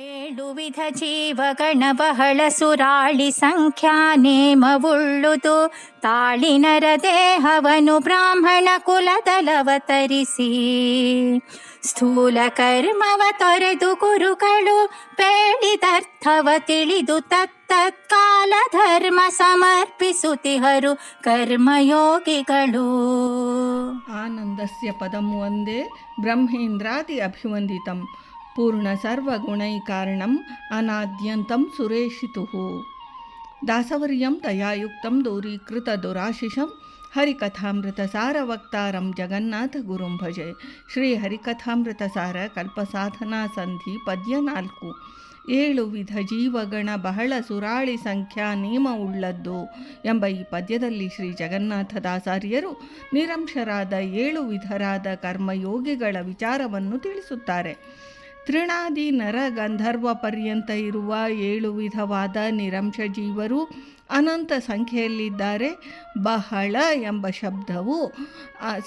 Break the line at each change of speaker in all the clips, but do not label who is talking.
ಏಳು ವಿಧ ಜೀವಗಣ ಬಹಳ ಸುರಾಳಿ ಸಂಖ್ಯಾ ನೇಮವುಳ್ಳುದು ತಾಳಿನರ ದೇಹವನು ಬ್ರಾಹ್ಮಣ ಕುಲದಲವತರಿಸಿ. ಸ್ಥೂಲ ಕರ್ಮವ ತೊರೆದು ಗುರುಗಳು ಬೇಡಿದರ್ಥವ ತಿಳಿದು ತತ್ತತ್ಕಾಲ ಧರ್ಮ ಸಮರ್ಪಿಸುತ್ತಿಹರು ಕರ್ಮಯೋಗಿಗಳು.
ಆನಂದಸ್ಯ ಪದಂ ಒಂದೇ ಬ್ರಹ್ಮೇಂದ್ರಾದಿ ಅಭಿವಂದಿತಂ. ದೂರೀಕೃತ ದುರಾಶಿಷಂ ಹರಿಕಥಾಮೃತ ಸಾರವಕ್ತಾರಂ ಜಗನ್ನಾಥ ಗುರುಂ ಭಜೆ. ಶ್ರೀ ಹರಿಕಥಾಮೃತ ಸಾರ ಕಲ್ಪಸಾಧನಾ ಸಂಧಿ ಪದ್ಯ ನಾಲ್ಕು. ಏಳು ವಿಧ ಜೀವಗಣ ಬಹಳ ಸುರಾಳಿ ಸಂಖ್ಯಾ ನಿಯಮವುಳ್ಳದ್ದು ಎಂಬ ಈ ಪದ್ಯದಲ್ಲಿ ಶ್ರೀ ಜಗನ್ನಾಥದಾಸಾರ್ಯರು ನಿರಂಶರಾದ ಏಳು ವಿಧರಾದ ಕರ್ಮಯೋಗಿಗಳ ವಿಚಾರವನ್ನು ತಿಳಿಸುತ್ತಾರೆ. ತೃಣಾದಿ ನರ ಗಂಧರ್ವ ಪರ್ಯಂತ ಇರುವ ಏಳು ವಿಧವಾದ ನಿರಂಶ ಜೀವರು ಅನಂತ ಸಂಖ್ಯೆಯಲ್ಲಿದ್ದಾರೆ. ಬಹಳ ಎಂಬ ಶಬ್ದವು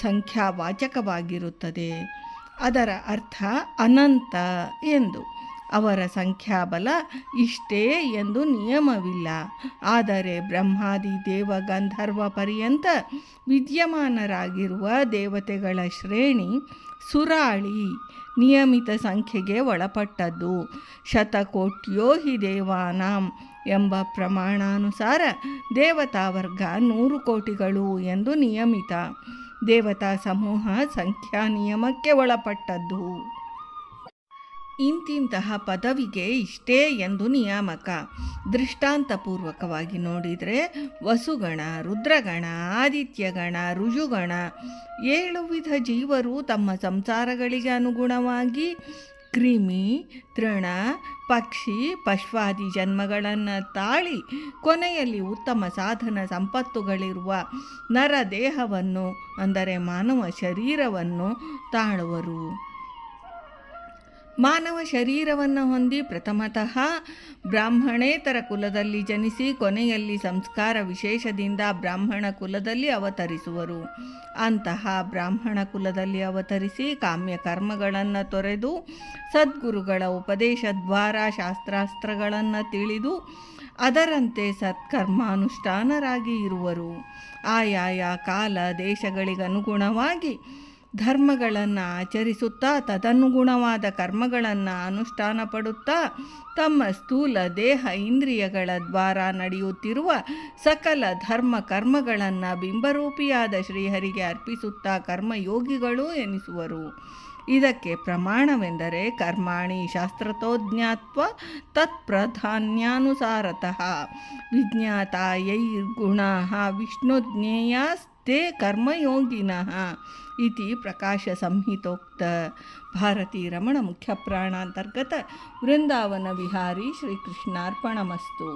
ಸಂಖ್ಯಾವಾಚಕವಾಗಿರುತ್ತದೆ. ಅದರ ಅರ್ಥ ಅನಂತ ಎಂದು. ಅವರ ಸಂಖ್ಯಾಬಲ ಇಷ್ಟೇ ಎಂದು ನಿಯಮವಿಲ್ಲ. ಆದರೆ ಬ್ರಹ್ಮಾದಿ ದೇವ ಗಂಧರ್ವ ಪರ್ಯಂತ ವಿದ್ಯಮಾನರಾಗಿರುವ ದೇವತೆಗಳ ಶ್ರೇಣಿ ಸುರಾಳಿ ನಿಯಮಿತ ಸಂಖ್ಯೆಗೆ ಒಳಪಟ್ಟದ್ದು. ಶತಕೋಟ್ಯೋ ಹಿ ದೇವಾನಾಂ ಎಂಬ ಪ್ರಮಾಣಾನುಸಾರ ದೇವತಾ ವರ್ಗ ನೂರು ಕೋಟಿಗಳು ಎಂದು ನಿಯಮಿತ. ದೇವತಾ ಸಮೂಹ ಸಂಖ್ಯಾ ನಿಯಮಕ್ಕೆ ಒಳಪಟ್ಟದ್ದು. ಇಂತಿಂತಹ ಪದವಿಗೆ ಇಷ್ಟೇ ಎಂದು ನಿಯಾಮಕ ದೃಷ್ಟಾಂತಪೂರ್ವಕವಾಗಿ ನೋಡಿದರೆ ವಸುಗಣ, ರುದ್ರಗಣ, ಆದಿತ್ಯಗಣ ರುಜುಗಣ ಏಳು ವಿಧ ಜೀವರು ತಮ್ಮ ಸಂಸಾರಗಳಿಗೆ ಅನುಗುಣವಾಗಿ ಕ್ರಿಮಿ, ತೃಣ, ಪಕ್ಷಿ, ಪಶ್ವಾದಿ ಜನ್ಮಗಳನ್ನು ತಾಳಿ ಕೊನೆಯಲ್ಲಿ ಉತ್ತಮ ಸಾಧನ ಸಂಪತ್ತುಗಳಿರುವ ನರ ದೇಹವನ್ನು ಅಂದರೆ ಮಾನವ ಶರೀರವನ್ನು ತಾಳುವರು. ಮಾನವ ಶರೀರವನ್ನು ಹೊಂದಿ ಪ್ರಥಮತಃ ಬ್ರಾಹ್ಮಣೇತರ ಕುಲದಲ್ಲಿ ಜನಿಸಿ ಕೊನೆಯಲ್ಲಿ ಸಂಸ್ಕಾರ ವಿಶೇಷದಿಂದ ಬ್ರಾಹ್ಮಣ ಕುಲದಲ್ಲಿ ಅವತರಿಸುವರು. ಅಂತಹ ಬ್ರಾಹ್ಮಣ ಕುಲದಲ್ಲಿ ಅವತರಿಸಿ ಕಾಮ್ಯ ಕರ್ಮಗಳನ್ನು ತೊರೆದು ಸದ್ಗುರುಗಳ ಉಪದೇಶ ದ್ವಾರ ಶಾಸ್ತ್ರಾಸ್ತ್ರಗಳನ್ನು ತಿಳಿದು ಅದರಂತೆ ಸತ್ಕರ್ಮಾನುಷ್ಠಾನರಾಗಿ ಇರುವರು. ಆಯಾಯ ಕಾಲ ದೇಶಗಳಿಗನುಗುಣವಾಗಿ ಧರ್ಮಗಳನ್ನು ಆಚರಿಸುತ್ತಾ, ತದನುಗುಣವಾದ ಕರ್ಮಗಳನ್ನು ಅನುಷ್ಠಾನ ಪಡುತ್ತಾ ತಮ್ಮ ಸ್ಥೂಲ ದೇಹ ಇಂದ್ರಿಯಗಳ ದ್ವಾರ ನಡೆಯುತ್ತಿರುವ ಸಕಲ ಧರ್ಮ ಕರ್ಮಗಳನ್ನು ಬಿಂಬರೂಪಿಯಾದ ಶ್ರೀಹರಿಗೆ ಅರ್ಪಿಸುತ್ತಾ ಕರ್ಮಯೋಗಿಗಳು ಎನಿಸುವರು. ಇದಕ್ಕೆ ಪ್ರಮಾಣವೆಂದರೆ ಕರ್ಮಾಣಿ ಶಾಸ್ತ್ರತೋಜ್ಞಾತ್ವ ತತ್ಪ್ರಧಾನ್ಯಾನುಸಾರತಃ. ವಿಜ್ಞಾತಾಯೈರ್ಗುಣ ವಿಷ್ಣುಜ್ಞೇಯಾಸ್ತೆ ಕರ್ಮಯೋಗಿನಃ ಇತಿ ಪ್ರಕಾಶ ಸಂಹಿತೋಕ್ತ. ಭಾರತೀ ರಮಣ ಮುಖ್ಯ ಪ್ರಾಣಾಂತರ್ಗತ ವೃಂದಾವನ ವಿಹಾರಿ ಶ್ರೀಕೃಷ್ಣಾರ್ಪಣಮಸ್ತು.